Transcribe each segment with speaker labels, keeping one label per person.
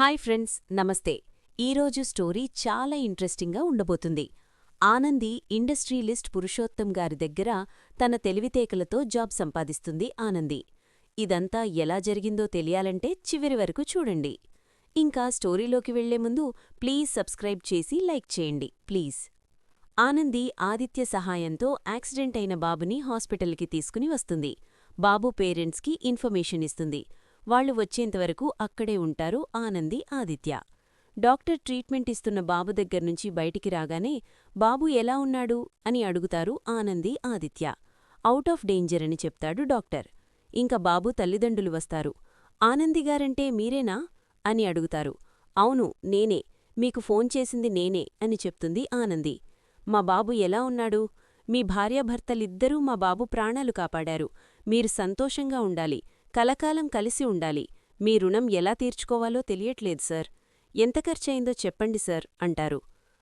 Speaker 1: Hi friends నమస్తే. ఈరోజు story చాలా ఇంట్రెస్టింగ్గా ఉండబోతుంది. ఆనంది ఇండస్ట్రియలిస్ట్ పురుషోత్తం గారి దగ్గర తన తెలివితేకలతో జాబ్ సంపాదిస్తుంది ఆనంది. ఇదంతా ఎలా జరిగిందో తెలియాలంటే చివరి వరకు చూడండి. ఇంకా స్టోరీలోకి వెళ్ళే ముందు ప్లీజ్ సబ్స్క్రైబ్ చేసి లైక్ చేయండి ప్లీజ్. ఆనంది ఆదిత్య సహాయంతో యాక్సిడెంట్ అయిన బాబుని హాస్పిటల్కి తీసుకుని వస్తుంది. బాబు పేరెంట్స్కి ఇన్ఫర్మేషన్ ఇస్తుంది. వాళ్ళు వచ్చేంతవరకు అక్కడే ఉంటారు ఆనంది ఆదిత్య. డాక్టర్ ట్రీట్మెంట్ ఇస్తున్న బాబు దగ్గర్నుంచి బయటికి రాగానే బాబు ఎలా ఉన్నాడు? అని అడుగుతారు Anandi Aditya. Out of danger అని చెప్తాడు డాక్టర్. ఇంక బాబు తల్లిదండ్రులు వస్తారు. ఆనందిగారంటే మీరేనా? అని అడుగుతారు. అవును నేనే. మీకు ఫోన్ చేసింది నేనే అని చెప్తుంది ఆనంది. మా బాబు ఎలా ఉన్నాడు? మీ భార్యాభర్తలిద్దరూ మా బాబు ప్రాణాలు కాపాడారు. మీరు సంతోషంగా ఉండాలి. కలకాలం కలిసి ఉండాలి. మీ రుణం ఎలా తీర్చుకోవాలో తెలియట్లేదు సార్. ఎంత ఖర్చయిందో చెప్పండి సార్ అంటారు.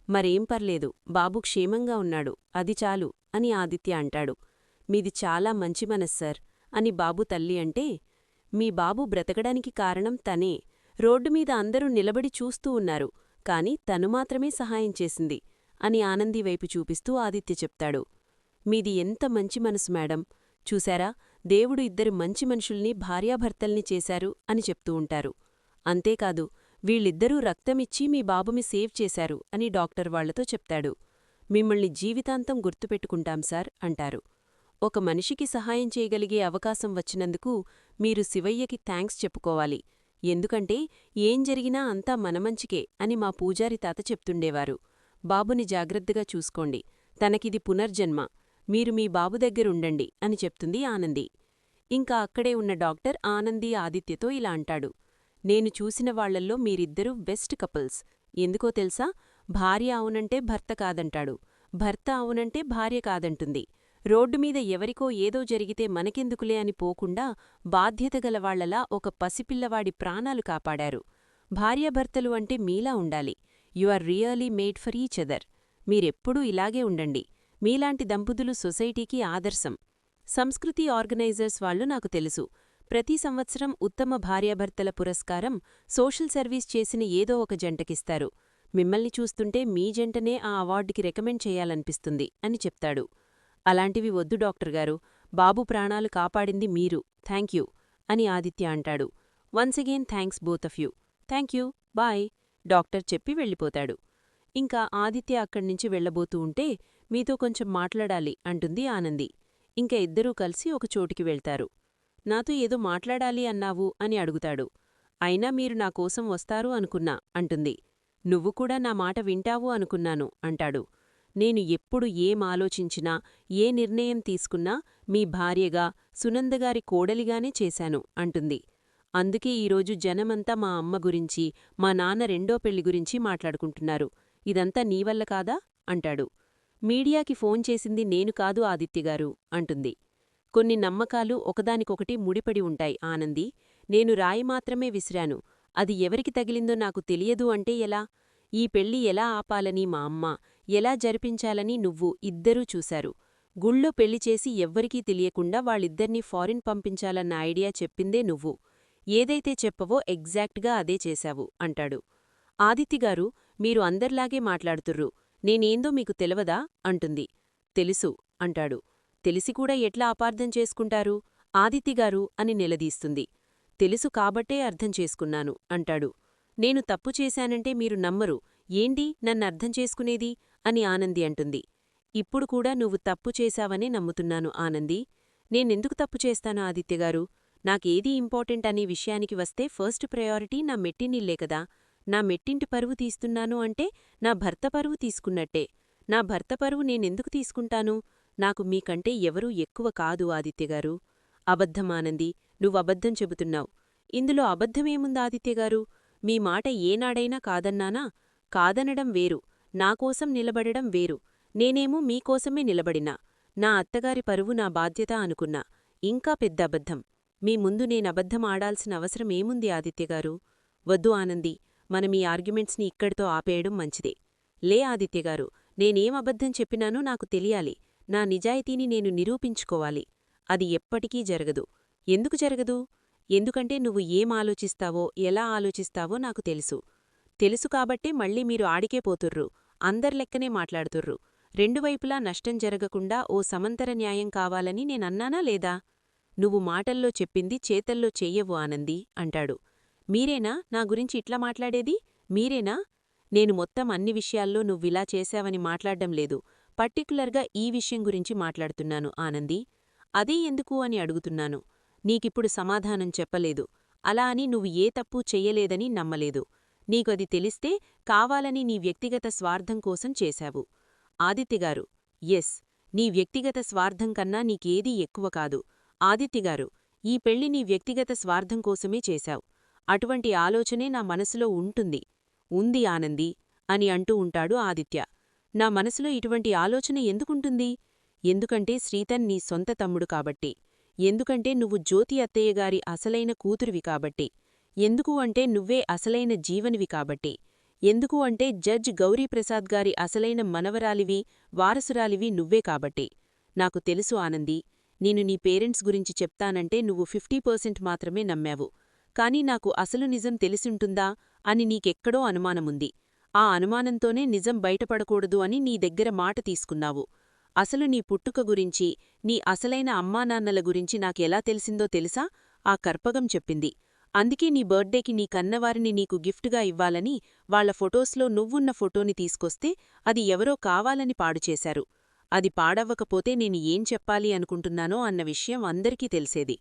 Speaker 1: మరేం పర్లేదు బాబు క్షేమంగా ఉన్నాడు. అది చాలు అని ఆదిత్య అంటాడు. మీది చాలా మంచి మనస్సార్ అని బాబు తల్లి అంటే మీ బాబు బ్రతకడానికి కారణం తనే. రోడ్డు మీద అందరూ నిలబడి చూస్తూ ఉన్నారు కాని తను మాత్రమే సహాయం చేసింది అని ఆనంది వైపు చూపిస్తూ ఆదిత్య చెప్తాడు. మీది ఎంత మంచి మనసు మేడం. చూశారా? దేవుడు ఇద్దరు మంచి మనుషుల్ని భార్యాభర్తల్ని చేశారు అని చెప్తూ ఉంటారు. అంతేకాదు వీళ్ళిద్దరూ రక్తమిచ్చి మీ బాబుమి సేవ్ చేశారు అని డాక్టర్ వాళ్ళతో చెప్తాడు. మిమ్మల్ని జీవితాంతం గుర్తుపెట్టుకుంటాం సార్ అంటారు. ఒక మనిషికి సహాయం చేయగలిగే అవకాశం వచ్చినందుకు మీరు శివయ్యకి థ్యాంక్స్ చెప్పుకోవాలి. ఎందుకంటే ఏం జరిగినా అంతా మనమంచికే అని మా పూజారి తాత చెప్తుండేవారు. బాబుని జాగ్రత్తగా చూసుకోండి. తనకిది పునర్జన్మ. మీరు మీ బాబు దగ్గరుండండి అని చెప్తుంది ఆనంది. ఇంకా అక్కడే ఉన్న డాక్టర్ ఆనంది ఆదిత్యతో ఇలా అంటాడు. నేను చూసిన వాళ్ళల్లో మీరిద్దరూ బెస్ట్ కపుల్స్. ఎందుకో తెలుసా? భార్య అవునంటే భర్త కాదంటాడు. భర్త అవునంటే భార్య కాదంటుంది. రోడ్డు మీద ఎవరికో ఏదో జరిగితే మనకెందుకులే అని పోకుండా బాధ్యతగలవాళ్ళలా ఒక పసిపిల్లవాడి ప్రాణాలు కాపాడారు. భార్యాభర్తలు అంటే మీలా ఉండాలి. You are really made for each other. మీరెప్పుడూ ఇలాగే ఉండండి. మీలాంటి దంపతులు సొసైటీకి ఆదర్శం. సంస్కృతి ఆర్గనైజర్స్ వాళ్ళు నాకు తెలుసు. ప్రతి సంవత్సరం ఉత్తమ భార్యాభర్తల పురస్కారం సోషల్ సర్వీస్ చేసిన ఏదో ఒక జంటకిస్తారు. మిమ్మల్ని చూస్తుంటే మీ జంటనే ఆ అవార్డుకి రికమెండ్ చేయాలనిపిస్తుంది అని చెప్తాడు. అలాంటివి వద్దు డాక్టర్ గారు. బాబు ప్రాణాలు కాపాడింది మీరు. థ్యాంక్ యూ అని ఆదిత్య అంటాడు. Once again thanks both of you. Thank you. Bye. Doctor చెప్పి వెళ్ళిపోతాడు. ఇంకా ఆదిత్య అక్కడ్నుంచి వెళ్ళబోతూ ఉంటే మీతో కొంచెం మాట్లాడాలి అంటుంది ఆనంది. ఇంక ఇద్దరూ కలిసి ఒక చోటికి వెళ్తారు. నాతో ఏదో మాట్లాడాలి అన్నావు అని అడుగుతాడు. అయినా మీరు నా కోసం వస్తారు అనుకున్నా అంటుంది. నువ్వు కూడా నా మాట వింటావు అనుకున్నాను అంటాడు. నేను ఎప్పుడు ఏం ఆలోచించినా ఏ నిర్ణయం తీసుకున్నా మీ భార్యగా సునందగారి కోడలిగానే చేశాను అంటుంది. అందుకే ఈరోజు జనమంతా మా అమ్మ గురించి మా నాన్న రెండో పెళ్ళి గురించి మాట్లాడుకుంటున్నారు. ఇదంతా నీవల్ల కాదా? అంటాడు. మీడియాకి ఫోన్ చేసింది నేను కాదు ఆదిత్యగారు అంటుంది. కొన్ని నమ్మకాలు ఒకదానికొకటి ముడిపడి ఉంటాయి ఆనంది. నేను రాయి మాత్రమే విసిరాను. అది ఎవరికి తగిలిందో నాకు తెలియదు అంటే ఎలా? ఈ పెళ్ళి ఎలా ఆపాలని మా అమ్మ ఎలా జరిపించాలని నువ్వు ఇద్దరూ చూశారు. గుళ్ళో పెళ్ళి చేసి ఎవ్వరికీ తెలియకుండా వాళ్ళిద్దర్నీ ఫారిన్ పంపించాలన్న ఐడియా చెప్పిందే నువ్వు. ఏదైతే చెప్పవో ఎగ్జాక్ట్గా అదే చేశావు అంటాడు. ఆదిత్యగారు మీరు అందర్లాగే మాట్లాడుతుర్రు. నేనేందో మీకు తెలవదా? అంటుంది. తెలుసు అంటాడు. తెలిసికూడా ఎట్లా అపార్థం చేసుకుంటారు? ఆదిత్యగారు అని నిలదీస్తుంది. తెలుసు కాబట్టే అర్థం చేసుకున్నాను అంటాడు. నేను తప్పు చేశానంటే మీరు నమ్మరు. ఏంటి? నన్నర్థం చేసుకునేది? అని ఆనంది అంటుంది. ఇప్పుడు కూడా నువ్వు తప్పు చేశావనే నమ్ముతున్నాను ఆనంది. నేనెందుకు తప్పు చేస్తాను ఆదిత్యగారు నాకేదీ ఇంపార్టెంట్ అనే విషయానికి వస్తే ఫస్ట్ ప్రయారిటీ నా మెట్టినిల్లే కదా. నా మెట్టింటి పరువు తీస్తున్నాను అంటే నా భర్త పరువు తీసుకున్నట్టే. నా భర్త పరువు నేనెందుకు తీసుకుంటాను? నాకు మీకంటే ఎవరూ ఎక్కువ కాదు ఆదిత్యగారు అబద్ధమానంది నువ్వబద్ధం చెబుతున్నావు. ఇందులో అబద్ధమేముంది ఆదిత్యగారు మీ మాట ఏనాడైనా కాదన్నానా? కాదనడం వేరు. నాకోసం నిలబడడం వేరు. నేనేమో మీకోసమే నిలబడినా. నా అత్తగారి పరువు నా బాధ్యత అనుకున్నా. ఇంకా పెద్ద అబద్ధం మీ ముందు నేనబద్ధం ఆడాల్సిన అవసరమేముంది ఆదిత్యగారు వద్దు ఆనంది. మనం ఈ ఆర్గ్యుమెంట్స్ని ఇక్కడితో ఆపేయడం మంచిదే. లే ఆదిత్యగారు నేనేం అబద్ధం చెప్పినానో నాకు తెలియాలి. నా నిజాయితీని నేను నిరూపించుకోవాలి. అది ఎప్పటికీ జరగదు. ఎందుకు జరగదు?
Speaker 2: ఎందుకంటే నువ్వు ఏం ఆలోచిస్తావో ఎలా ఆలోచిస్తావో నాకు తెలుసు. తెలుసు కాబట్టే మళ్ళీ మీరు ఆడికే పోతుర్రు. అందర్లెక్కనే మాట్లాడుతుర్రు. రెండు వైపులా నష్టం జరగకుండా ఓ సమంతర న్యాయం కావాలని నేనన్నానా లేదా? నువ్వు మాటల్లో చెప్పింది చేతల్లో చెయ్యవు ఆనంది అంటాడు. మీరేనా? నా గురించి ఇట్లా మాట్లాడేది? మీరేనా? నేను మొత్తం అన్ని విషయాల్లో నువ్విలా చేశావని మాట్లాడ్డం లేదు. పర్టికులర్గా ఈ విషయం గురించి మాట్లాడుతున్నాను ఆనంది. అదే ఎందుకు అని అడుగుతున్నాను. నీకిప్పుడు సమాధానం చెప్పలేదు. అలా అని నువ్వు ఏ తప్పు చెయ్యలేదని నమ్మలేదు. నీకు అది తెలిస్తే కావాలని నీ వ్యక్తిగత స్వార్థం కోసం చేశావు. ఆదిత్యగారు ఎస్. నీ వ్యక్తిగత స్వార్థం కన్నా నీకేదీ ఎక్కువ కాదు. ఆదిత్యగారు ఈ పెళ్ళి నీ వ్యక్తిగత స్వార్థం కోసమే చేశావు. అటువంటి ఆలోచనే నా మనసులో ఉంటుంది. ఉంది ఆనంది అని అంటూ ఉంటాడు ఆదిత్య. నా మనసులో ఇటువంటి ఆలోచన ఎందుకుంటుంది? ఎందుకంటే శ్రీతన్ నీ సొంత తమ్ముడు కాబట్టి. ఎందుకంటే నువ్వు జ్యోతి అత్తయ్యగారి అసలైన కూతురివి కాబట్టి. ఎందుకు అంటే నువ్వే అసలైన జీవనివి కాబట్టి. ఎందుకు అంటే జడ్జ్ గౌరీప్రసాద్ గారి అసలైన మనవరాలివి వారసురాలివి నువ్వే కాబట్టి. నాకు తెలుసు ఆనంది నేను నీ పేరెంట్స్ గురించి చెప్తానంటే నువ్వు ఫిఫ్టీ పర్సెంట్ మాత్రమే నమ్మావు. కాని నాకు అసలు నిజం తెలిసుంటుందా అని నీకెక్కడో అనుమానముంది. ఆ అనుమానంతోనే నిజం బయటపడకూడదు అని నీ దగ్గర మాట తీసుకున్నావు. అసలు నీ పుట్టుక గురించి నీ అసలైన అమ్మానాన్నల గురించి నాకెలా తెలిసిందో తెలుసా? ఆ కర్పగం చెప్పింది. అందుకే నీ బర్త్డేకి నీ కన్నవారిని నీకు గిఫ్ట్గా ఇవ్వాలని వాళ్ళ ఫొటోస్లో నువ్వున్న ఫోటోని తీసుకొస్తే అది ఎవరో కావాలని పాడుచేశారు అది పాడవ్వకపోతే నేను ఏం చెప్పాలి అనుకుంటున్నానో అన్న విషయం అందరికీ తెలిసేది.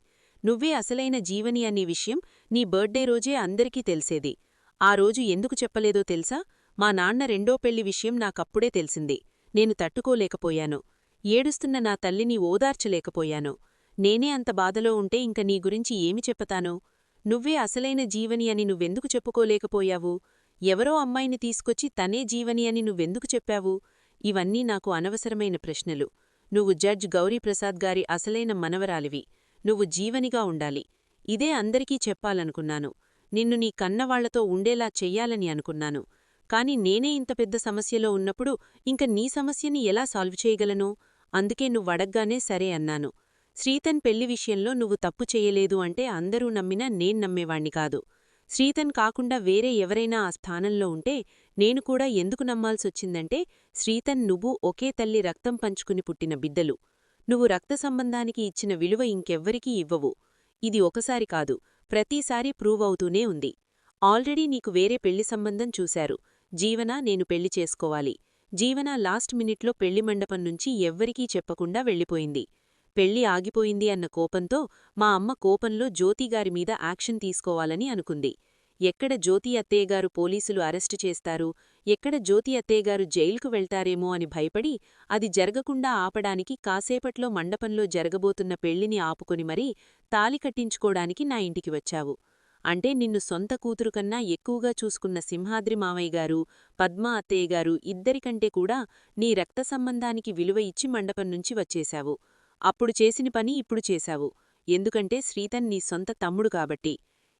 Speaker 2: నువ్వే అసలైన జీవని అనే విషయం నీ బర్త్డే రోజే అందరికీ తెలిసేది. ఆ రోజు ఎందుకు చెప్పలేదో తెలుసా? మా నాన్న రెండో పెళ్ళి విషయం నాకప్పుడే తెలిసింది. నేను తట్టుకోలేకపోయాను. ఏడుస్తున్న నా తల్లిని ఓదార్చలేకపోయాను. నేనే అంత బాధలో ఉంటే ఇంక నీ గురించి ఏమి చెప్పతాను నువ్వే అసలైన జీవని అని నువ్వెందుకు చెప్పుకోలేకపోయావు? ఎవరో అమ్మాయిని తీసుకొచ్చి తనే జీవని అని నువ్వెందుకు చెప్పావు? ఇవన్నీ నాకు అనవసరమైన ప్రశ్నలు. నువ్వు జడ్జ్ గౌరీప్రసాద్ గారి అసలైన మనవరాలివి. నువ్వు జీవనిగా ఉండాలి. ఇదే అందరికీ చెప్పాలనుకున్నాను. నిన్ను నీ కన్నవాళ్ళతో ఉండేలా చెయ్యాలని అనుకున్నాను. కాని నేనే ఇంత పెద్ద సమస్యలో ఉన్నప్పుడు ఇంక నీ సమస్యని ఎలా సాల్వ్ చేయగలను? అందుకే నువ్వడగ్గానే సరే అన్నాను. శ్రీతన్ పెళ్ళి విషయంలో నువ్వు తప్పు చేయలేదు అంటే అందరూ నమ్మినా నేను నమ్మేవాణ్ణి కాదు. శ్రీతన్ కాకుండా వేరే ఎవరైనా ఆ స్థానంలో ఉంటే నేను కూడా ఎందుకు నమ్మాల్సొచ్చిందంటే శ్రీతన్ నువ్వు ఒకే తల్లి రక్తం పంచుకుని పుట్టిన బిడ్డలు. నువ్వు రక్త సంబంధానికి ఇచ్చిన విలువ ఇంకెవ్వరికీ ఇవ్వవు. ఇది ఒకసారి కాదు ప్రతిసారి ప్రూవ్ అవుతూనే ఉంది. ఆల్రెడీ నీకు వేరే పెళ్ళి సంబంధం చూశారు. జీవన నేను పెళ్ళి చేసుకోవాలి. జీవన లాస్ట్ మినిట్లో పెళ్ళి మండపం నుంచి ఎవ్వరికీ చెప్పకుండా వెళ్ళిపోయింది. పెళ్ళి ఆగిపోయింది అన్న కోపంతో మా అమ్మ కోపంలో జ్యోతిగారి మీద యాక్షన్ తీసుకోవాలని అనుకుంది. ఎక్కడ జ్యోతి అత్తయ్యగారు పోలీసులు అరెస్టు చేస్తారు ఎక్కడ జ్యోతి అత్తయ్యగారు జైలుకు వెళ్తారేమో అని భయపడి అది జరగకుండా ఆపడానికి కాసేపట్లో మండపంలో జరగబోతున్న పెళ్ళిని ఆపుకొని మరీ తాలి కట్టించుకోడానికి నా ఇంటికి వచ్చావు. అంటే నిన్ను సొంత కూతురు కన్నా ఎక్కువగా చూసుకున్న సింహాద్రి మావయ్యగారు పద్మా అత్తయ్యగారు ఇద్దరికంటే కూడా నీ రక్త సంబంధానికి విలువ ఇచ్చి మండపం నుంచి వచ్చేశావు. అప్పుడు చేసిన పని ఇప్పుడు చేశావు. ఎందుకంటే శ్రీతన్ నీ సొంత తమ్ముడు కాబట్టి.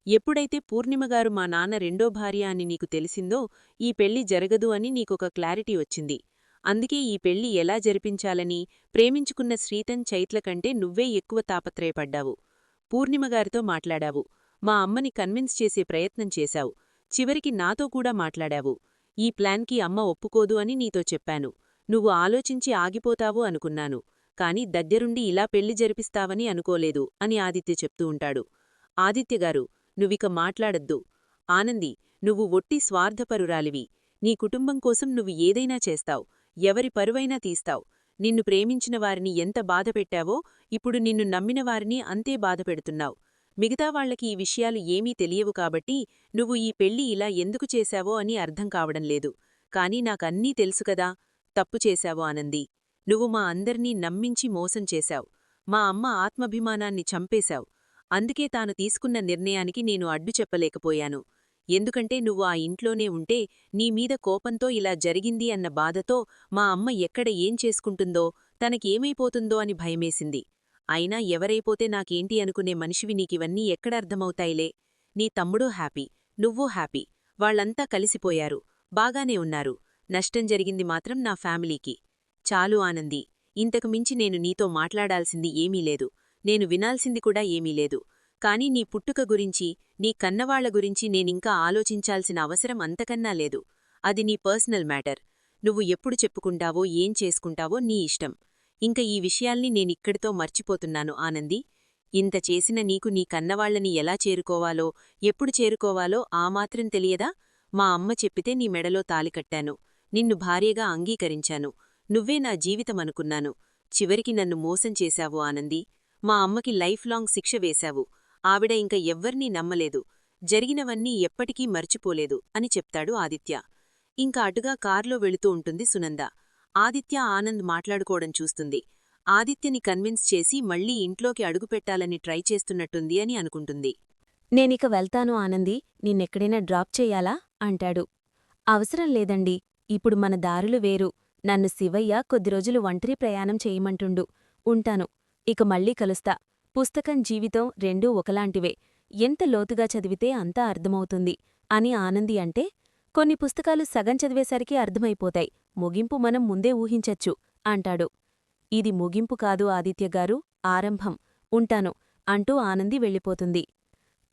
Speaker 2: ఎప్పుడైతే పూర్ణిమగారు మా నాన్న రెండో భార్య అని నీకు తెలిసిందో ఈ పెళ్ళి జరగదు అని నీకొక క్లారిటీ వచ్చింది. అందుకే ఈ పెళ్ళి ఎలా జరిపించాలని ప్రేమించుకున్న శ్రీతన్ చైత్ల కంటే నువ్వే ఎక్కువ తాపత్రయపడ్డావు. పూర్ణిమగారితో మాట్లాడావు. మా అమ్మని కన్విన్స్ చేసే ప్రయత్నం చేశావు. చివరికి నాతో కూడా మాట్లాడావు. ఈ ప్లాన్కి అమ్మ ఒప్పుకోదు అని నీతో చెప్పాను. నువ్వు ఆలోచించి ఆగిపోతావు అనుకున్నాను. కాని దగ్గరుండి ఇలా పెళ్ళి జరిపిస్తావని అనుకోలేదు అని ఆదిత్య చెప్తూ ఉంటాడు. ఆదిత్యగారు నువ్విక మాట్లాడద్దు. ఆనంది నువ్వు ఒట్టి స్వార్థపరురాలివి. నీ కుటుంబం కోసం నువ్వు ఏదైనా చేస్తావు. ఎవరి పరువైనా తీస్తావు. నిన్ను ప్రేమించిన వారిని ఎంత బాధపెట్టావో ఇప్పుడు నిన్ను నమ్మిన వారిని అంతే బాధపెడుతున్నావు. మిగతా వాళ్ళకి ఈ విషయాలు ఏమీ తెలియవు కాబట్టి నువ్వు ఈ పెళ్ళి ఇలా ఎందుకు చేశావో అని అర్థం కావడం లేదు. కాని నాకన్నీ తెలుసుకదా తప్పు చేశావు ఆనంది. నువ్వు మా అందర్నీ నమ్మించి మోసం చేశావు. మా అమ్మ ఆత్మభిమానాన్ని చంపేశావు. అందుకే తాను తీసుకున్న నిర్ణయానికి నేను అడ్డు చెప్పలేకపోయాను. ఎందుకంటే నువ్వు ఆ ఇంట్లోనే ఉంటే నీమీద కోపంతో ఇలా జరిగింది అన్న బాధతో మా అమ్మ ఎక్కడ ఏం చేసుకుంటుందో తనకేమైపోతుందో అని భయమేసింది. అయినా ఎవరైపోతే నాకేంటి అనుకునే మనిషివి నీకివన్నీ ఎక్కడర్థమవుతాయిలే. నీ తమ్ముడూ హ్యాపీ నువ్వూ హ్యాపీ. వాళ్ళంతా కలిసిపోయారు. బాగానే ఉన్నారు. నష్టం జరిగింది మాత్రం నా ఫ్యామిలీకి. చాలు ఆనంది ఇంతకు మించి నేను నీతో మాట్లాడాల్సింది ఏమీ లేదు. నేను వినాల్సింది కూడా ఏమీ లేదు. కాని నీ పుట్టుక గురించి నీ కన్నవాళ్ళ గురించి నేనింకా ఆలోచించాల్సిన అవసరం అంతకన్నా లేదు. అది నీ పర్సనల్ మ్యాటర్. నువ్వు ఎప్పుడు చెప్పుకుంటావో ఏం చేసుకుంటావో నీ ఇష్టం. ఇంక ఈ విషయాల్ని నేనిక్కడితో మర్చిపోతున్నాను ఆనంది. ఇంత చేసిన నీకు నీ కన్నవాళ్ళని ఎలా చేరుకోవాలో ఎప్పుడు చేరుకోవాలో ఆ మాత్రం తెలియదా? మా అమ్మ చెప్పితే నీ మెడలో తాలికట్టాను నిన్ను భార్యగా అంగీకరించాను. నువ్వే నా జీవితమనుకున్నాను. చివరికి నన్ను మోసం చేశావు ఆనంది. మా అమ్మకి లైఫ్ లాంగ్ శిక్ష వేశావు. ఆవిడ ఇంక ఎవ్వర్నీ నమ్మలేదు. జరిగినవన్నీ ఎప్పటికీ మర్చిపోలేదు అని చెప్తాడు ఆదిత్య. ఇంకా అటుగా కార్లో వెళుతూ ఉంటుంది సునంద. ఆదిత్య ఆనంద్ మాట్లాడుకోవడం చూస్తుంది. ఆదిత్యని కన్విన్స్ చేసి మళ్ళీ ఇంట్లోకి అడుగుపెట్టాలని ట్రై చేస్తున్నట్టుంది అని అనుకుంటుంది.
Speaker 1: నేనిక వెళ్తాను ఆనంది నిన్నెక్కడైనా డ్రాప్ చెయ్యాలా అంటాడు. అవసరం లేదండి ఇప్పుడు మన దారులు వేరు. నన్ను శివయ్య కొద్ది రోజులు ఒంటరి ప్రయాణం చేయమంటుండు. ఉంటాను. ఇక మళ్ళీ కలుస్తా. పుస్తకం జీవితం రెండూ ఒకలాంటివే. ఎంత లోతుగా చదివితే అంతా అర్థమవుతుంది. అని ఆనంది అంటే కొన్ని పుస్తకాలు సగం చదివేసరికి అర్థమైపోతాయి. ముగింపు మనం ముందే ఊహించచ్చు అంటాడు. ఇది ముగింపు కాదు ఆదిత్యగారు ఆరంభం. ఉంటాను అంటూ ఆనంది వెళ్ళిపోతుంది.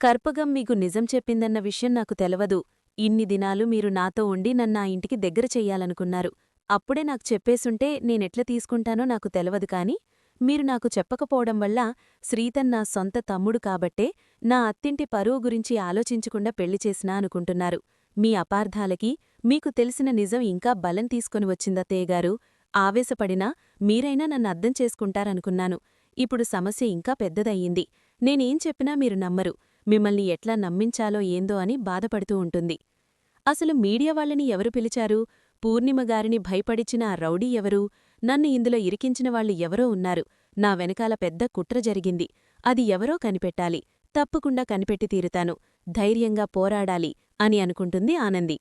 Speaker 1: కర్పగం మీకు నిజం చెప్పిందన్న విషయం నాకు తెలవదు. ఇన్ని దినాలు మీరు నాతో ఉండి నన్నా ఇంటికి దగ్గర చెయ్యాలనుకున్నారు. అప్పుడే నాకు చెప్పేసుంటే నేనెట్ల తీసుకుంటానో నాకు తెలవదు కాని మీరు నాకు చెప్పకపోవడం వల్ల శ్రీతన్ నా సొంత తమ్ముడు కాబట్టే నా అత్తింటి పరువు గురించి ఆలోచించకుండా పెళ్ళి చేసినా అనుకుంటున్నారు. మీ అపార్థాలకి మీకు తెలిసిన నిజం ఇంకా బలం తీసుకొని వచ్చిందత్తయ్యగారు ఆవేశపడినా మీరైనా నన్ను అర్థం చేసుకుంటారనుకున్నాను. ఇప్పుడు సమస్య ఇంకా పెద్దదయ్యింది. నేనేం చెప్పినా మీరు నమ్మరు. మిమ్మల్ని ఎట్లా నమ్మించాలో ఏందో అని బాధపడుతూ ఉంటుంది. అసలు మీడియా వాళ్ళని ఎవరు పిలిచారు? పూర్ణిమగారిని భయపడిచిన ఆ రౌడీ ఎవరు? నన్ను ఇందులో ఇరికించిన వాళ్ళు ఎవరో ఉన్నారు. నా వెనకాల పెద్ద కుట్ర జరిగింది. అది ఎవరో కనిపెట్టాలి. తప్పకుండా కనిపెట్టి తీరుతాను. ధైర్యంగా పోరాడాలి అని అనుకుంటుంది ఆనంది.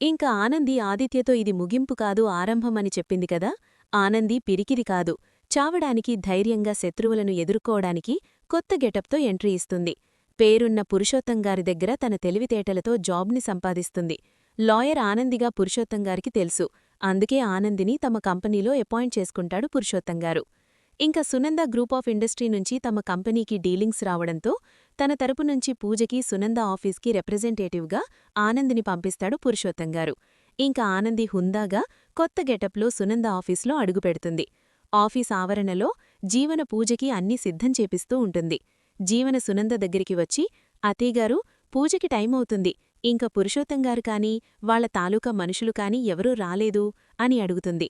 Speaker 1: ఇంకా ఆనంది ఆదిత్యతో ఇది ముగింపు కాదు ఆరంభమని చెప్పింది కదా? ఆనంది పిరికిది కాదు. చావడానికి ధైర్యంగా శత్రువులను ఎదుర్కోవడానికి కొత్త గెటప్తో ఎంట్రీ ఇస్తుంది. పేరున్న పురుషోత్తంగారి దగ్గర తన తెలివితేటలతో జాబ్ని సంపాదిస్తుంది. లాయర్ ఆనందిగా పురుషోత్తంగారికి తెలుసు. అందుకే ఆనందిని తమ కంపెనీలో అపాయింట్ చేసుకుంటాడు పురుషోత్తంగారు ఇంకా సునంద గ్రూప్ ఆఫ్ ఇండస్ట్రీ నుంచి తమ కంపెనీకి డీలింగ్స్ రావడంతో తన తరపు నుంచి పూజకి సునంద ఆఫీస్కి రిప్రజెంటేటివ్గా ఆనందిని పంపిస్తాడు పురుషోత్తంగారు ఇంకా ఆనంది హుందాగా కొత్త గెటప్లో సునంద ఆఫీస్లో అడుగుపెడుతుంది ఆఫీస్ ఆవరణలో జీవన పూజకి అన్నీ సిద్ధం చేపిస్తూ ఉంటుంది. జీవన సునంద దగ్గరికి వచ్చి అతీగారు పూజకి టైమవుతుంది. ఇంక పురుషోత్తంగారు కాని వాళ్ళ తాలూకా మనుషులు కాని ఎవరూ రాలేదు అని అడుగుతుంది.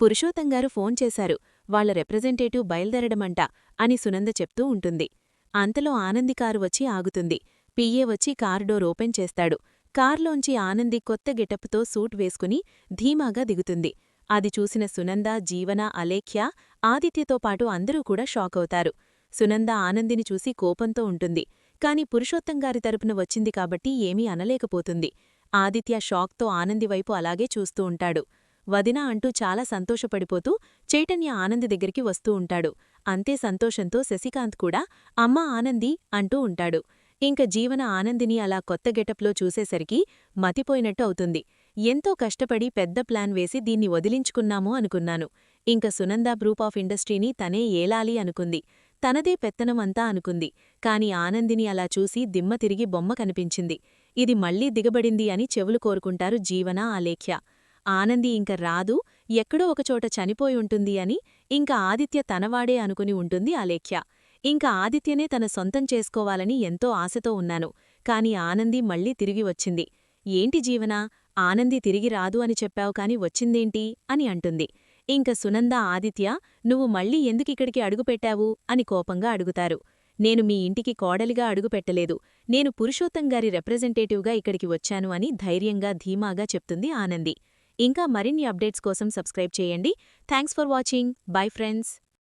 Speaker 1: పురుషోత్తంగారు ఫోన్ చేశారు వాళ్ళ రిప్రజెంటేటివ్ బయల్దేరడమంట అని సునంద చెప్తూ ఉంటుంది. అంతలో ఆనంది కారు వచ్చి ఆగుతుంది. పిఏ వచ్చి కారు డోర్ ఓపెన్ చేస్తాడు. కార్లోంచి ఆనంది కొత్త గెటప్తో సూట్ వేసుకుని ధీమాగా దిగుతుంది. అది చూసిన సునంద జీవన అలేఖ్య ఆదిత్యతో పాటు అందరూ కూడా షాకవుతారు. సునంద ఆనందిని చూసి కోపంతో ఉంటుంది. కాని పురుషోత్తంగారి తరపున వచ్చింది కాబట్టి ఏమీ అనలేకపోతుంది. ఆదిత్య షాక్తో ఆనందివైపు అలాగే చూస్తూ ఉంటాడు. వదిన అంటూ చాలా సంతోషపడిపోతూ చైతన్య ఆనంది దగ్గరికి వస్తూ ఉంటాడు. అంతే సంతోషంతో శశికాంత్ కూడా అమ్మ ఆనంది అంటూ ఉంటాడు. ఇంక జీవన ఆనందిని అలా కొత్త గెటప్లో చూసేసరికి మతిపోయినట్టు అవుతుంది. ఎంతో కష్టపడి పెద్ద ప్లాన్ వేసి దీన్ని వదిలించుకున్నాము అనుకున్నాను. ఇంక సునంద గ్రూప్ ఆఫ్ ఇండస్ట్రీని తనే ఏలాలి అనుకుంది. తనదే పెత్తనమంతా అనుకుంది. కాని ఆనందిని అలా చూసి దిమ్మ తిరిగి బొమ్మ కనిపించింది. ఇది మళ్ళీ దిగబడింది అని చెవులు కోరుకుంటారు జీవన ఆలేఖ్య ఆనంది ఇంక రాదు ఎక్కడో ఒకచోట చనిపోయి ఉంటుంది అని ఇంక ఆదిత్య తనవాడే అనుకుని ఉంటుంది ఆలేఖ్య ఇంక ఆదిత్యనే తన సొంతం చేసుకోవాలని ఎంతో ఆశతో ఉన్నాను. కాని ఆనంది మళ్ళీ తిరిగి వచ్చింది. ఏంటి జీవనా ఆనంది తిరిగి రాదు అని చెప్పావు కాని వచ్చిందేంటి? అని అంటుంది. ఇంక సునంద ఆదిత్య నువ్వు మళ్ళీ ఎందుకిక్కడికి అడుగుపెట్టావు అని కోపంగా అడుగుతారు. నేను మీ ఇంటికి కోడలిగా అడుగుపెట్టలేదు నేను పురుషోత్తంగారి రిప్రజెంటేటివ్గా ఇక్కడికి వచ్చాను అని ధైర్యంగా ధీమాగా చెప్తుంది ఆనంది. ఇంకా మరిన్ని అప్డేట్స్ కోసం సబ్స్క్రైబ్ చేయండి. Thanks for watching. Bye friends.